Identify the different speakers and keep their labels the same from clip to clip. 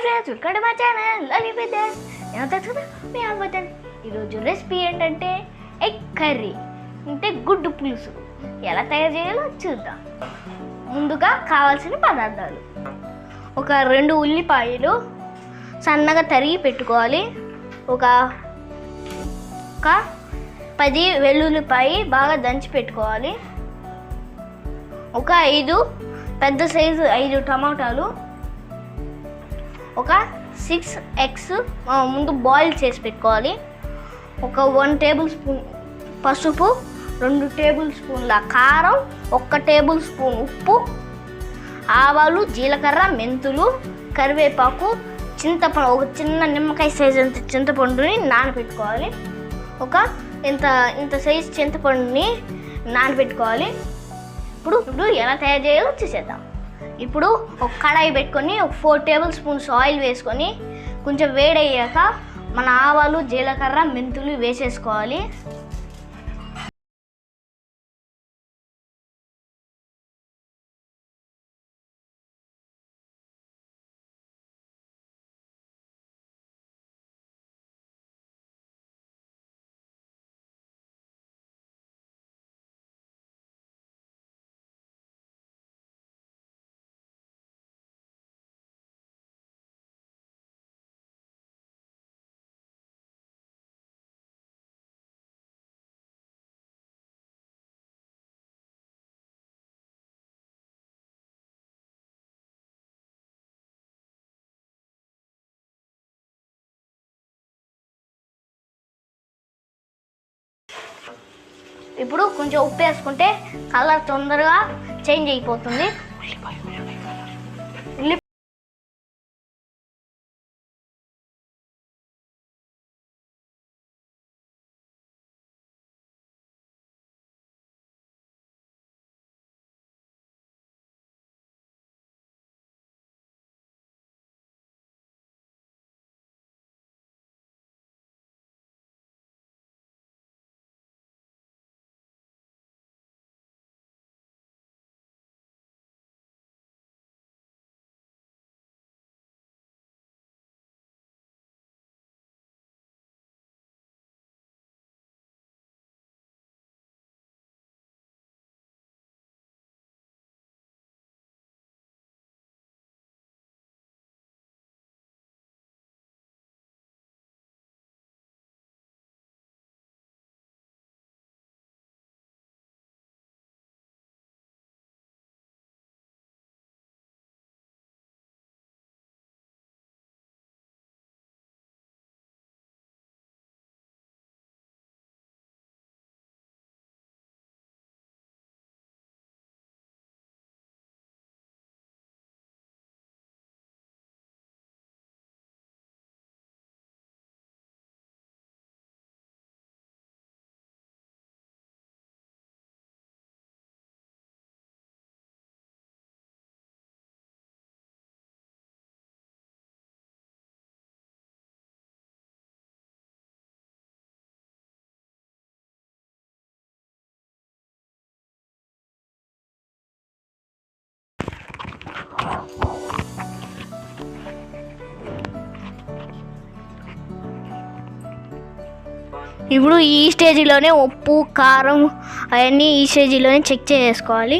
Speaker 1: Friends ఇక్కడ మా channel Lali Vidya's నేను మీ అవ్వతాను ఈరోజు రెసిపీ ఏంటంటే ఎగ్ కర్రీ అంటే గుడ్డు పులుసు. ఎలా తయారు చేయాలో చూద్దాం. ముందుగా కావాల్సిన పదార్థాలు. ఒక రెండు ఉల్లిపాయలు సన్నగా తరిగి పెట్టుకోవాలి. ఒక ఒక పది వెల్లుల్లిపాయ బాగా దంచి పెట్టుకోవాలి. ఒక ఐదు పెద్ద సైజు ఐదు టమాటాలు. ఒక సిక్స్ ఎగ్స్ ముందు బాయిల్ చేసి పెట్టుకోవాలి. ఒక వన్ టేబుల్ స్పూన్ పసుపు రెండు టేబుల్ స్పూన్ల కారం ఒక్క టేబుల్ స్పూన్ ఉప్పు ఆవాలు జీలకర్ర మెంతులు కరివేపాకు చింతపండు ఒక చిన్న నిమ్మకాయ సైజ్ అంత చింతపండుని నానబెట్టుకోవాలి ఒక ఇంత ఇంత సైజ్ చింతపండుని నానబెట్టుకోవాలి ఇప్పుడు ఇప్పుడు ఎలా తయారు చేయాలో చూసేద్దాం. ఇప్పుడు ఒక కడాయి పెట్టుకొని ఒక ఫోర్ టేబుల్ స్పూన్స్ ఆయిల్ వేసుకొని కొంచెం వేడయ్యాక మన ఆవాలు జీలకర్ర మెంతులు వేసేసుకోవాలి. ఇప్పుడు కొంచెం ఉప్పు వేసుకుంటే కలర్ తొందరగా చేంజ్ అయిపోతుంది. ఇప్పుడు ఈ స్టేజ్లోనే ఉప్పు కారం అవన్నీ ఈ స్టేజ్లోనే చెక్ చేసుకోవాలి.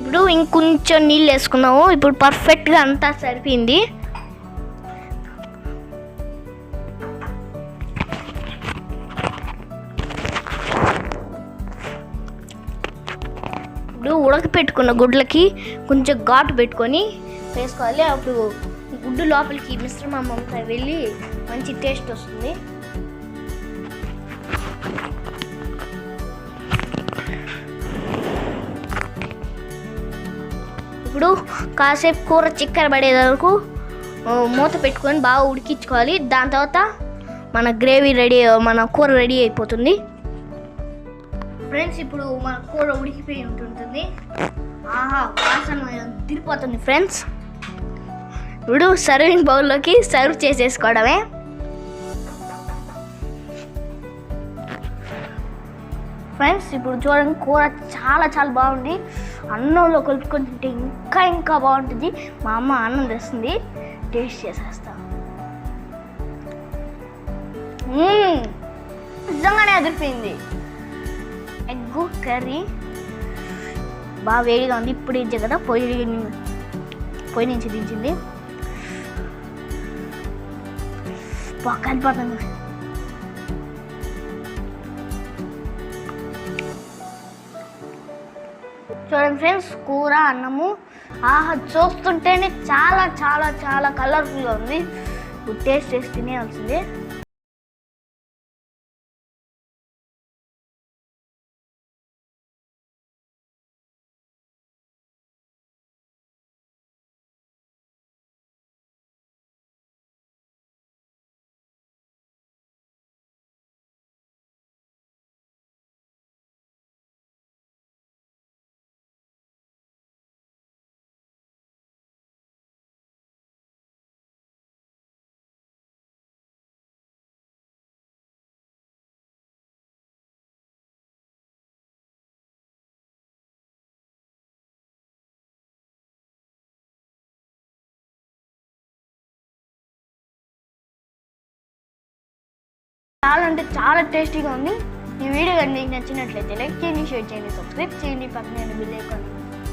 Speaker 1: ఇప్పుడు ఇంకొంచెం నీళ్ళు వేసుకున్నాము ఇప్పుడు పర్ఫెక్ట్గా అంతా సరిపోయింది. ఇప్పుడు ఉడకపెట్టుకున్న గుడ్లకి కొంచెం ఘాటు పెట్టుకొని వేసుకోవాలి. అప్పుడు గుడ్డు లోపలికి మిశ్రమం అంతా వెళ్ళి మంచి టేస్ట్ వస్తుంది. ఇప్పుడు కాసేపు కూర చిక్కర పడే వరకు మూత పెట్టుకొని బాగా ఉడికించుకోవాలి. దాని తర్వాత మన గ్రేవీ రెడీ మన కూర రెడీ అయిపోతుంది. ఫ్రెండ్స్ ఇప్పుడు మన కూర ఉడికిపోయి ఉంటుంటుంది. ఆహా వాసన తిరిగిపోతుంది ఫ్రెండ్స్. ఇప్పుడు సర్వింగ్ బౌల్లోకి సర్వ్ చేసేసుకోవడమే. ఫ్రెండ్స్ ఇప్పుడు చూడండి కూర చాలా చాలా బాగుంది. అన్నంలో కలుపుకొని తింటే ఇంకా ఇంకా బాగుంటుంది. మా అమ్మ అన్నం తెస్తుంది. టేస్ట్ చేసేస్తా. నిజంగానే అదిరిపోయింది. Egg curry. బాగా వేడిగా ఉంది. ఇప్పుడు ఇచ్చే కదా పొయ్యి పొయ్యి నుంచి దించింది. బాగా కలిపోతుంది చూడండి ఫ్రెండ్స్ కూర అన్నము. ఆహా చూస్తుంటేనే చాలా చాలా చాలా కలర్ఫుల్గా ఉంది. టేస్ట్ చేసి తినేయాల్సిందే. చాలా అంటే చాలా టేస్టీగా ఉంది. ఈ వీడియో కానీ మీకు నచ్చినట్లయితే లైక్ చేయండి షేర్ చేయండి సబ్స్క్రైబ్ చేయండి. పక్కన బిల్ ఐకాన్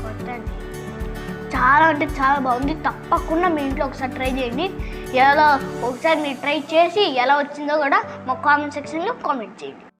Speaker 1: కొట్టండి. చాలా అంటే చాలా బాగుంది. తప్పకుండా మీ ఇంట్లో ఒకసారి ట్రై చేయండి. ఎలా ఒకసారి మీరు ట్రై చేసి ఎలా వచ్చిందో కూడా మా కామెంట్ సెక్షన్లో కామెంట్ చేయండి.